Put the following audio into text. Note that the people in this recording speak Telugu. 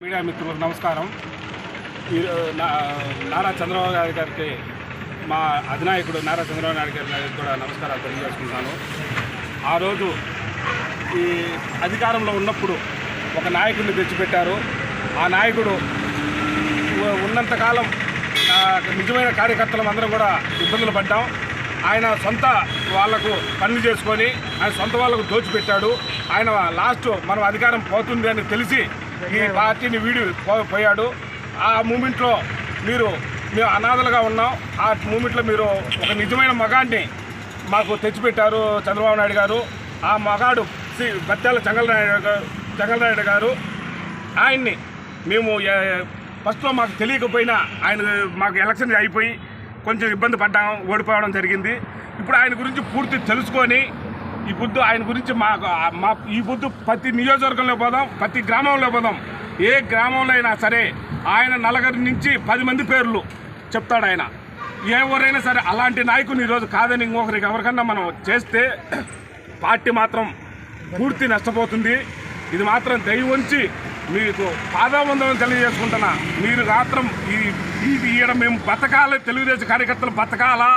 మీడియా మిత్రులకు నమస్కారం. ఈ నా- నారా చంద్రబాబు నాయుడు గారికి మా అధినాయకుడు నారా చంద్రబాబు నాయుడు గారికి కూడా నమస్కారాలు తెలియజేసుకుంటాను ఆ రోజు ఈ అధికారంలో ఉన్నప్పుడు ఒక నాయకుడిని తెచ్చిపెట్టారు. ఆ నాయకుడు ఉన్నంతకాలం నిజమైన కార్యకర్తలం అందరం కూడా ఇబ్బందులు పడ్డాం. ఆయన సొంత వాళ్ళకు పనులు చేసుకొని ఆయన సొంత వాళ్ళకు దోచిపెట్టాడు. ఆయన లాస్ట్ మనం అధికారం పోతుంది అని తెలిసి ఈ పార్టీని వీడి పో- పోయాడు. ఆ మూమెంట్లో మీరు మేము అనాథలుగా ఉన్నాం. ఆ మూమెంట్లో మీరు ఒక నిజమైన మగాడిని మాకు తెచ్చిపెట్టారు చంద్రబాబు నాయుడు గారు. ఆ మగాడు శ్రీ బత్యాల చెంగలనాయుడు గారు గారు ఆయన్ని మేము ఫస్ట్లో మాకు తెలియకపోయినా ఆయన మాకు ఎలక్షన్ అయిపోయి కొంచెం ఇబ్బంది పడ్డాం ఓడిపోవడం జరిగింది. ఇప్పుడు ఆయన గురించి పూర్తి తెలుసుకొని ఈ బుద్ధు ఆయన గురించి మాకు మా ఈ బుద్ధు ప్రతి నియోజకవర్గంలో పోదాం ప్రతి గ్రామంలో పోదాం. ఏ గ్రామంలో అయినా సరే ఆయన నలగరి నుంచి పది మంది పేర్లు చెప్తాడు ఆయన. ఎవరైనా సరే అలాంటి నాయకుని ఈరోజు కాదని ఇంకొకరికి ఎవరికన్నా మనం చేస్తే పార్టీ మాత్రం పూర్తి నష్టపోతుంది. ఇది మాత్రం దయ ఉంచి మీకు పాదాబంధం తెలియజేసుకుంటున్నా. మీరు మాత్రం ఈ ఇది ఈడ మేము బతకాలి తెలుగుదేశం కార్యకర్తలు బతకాలా?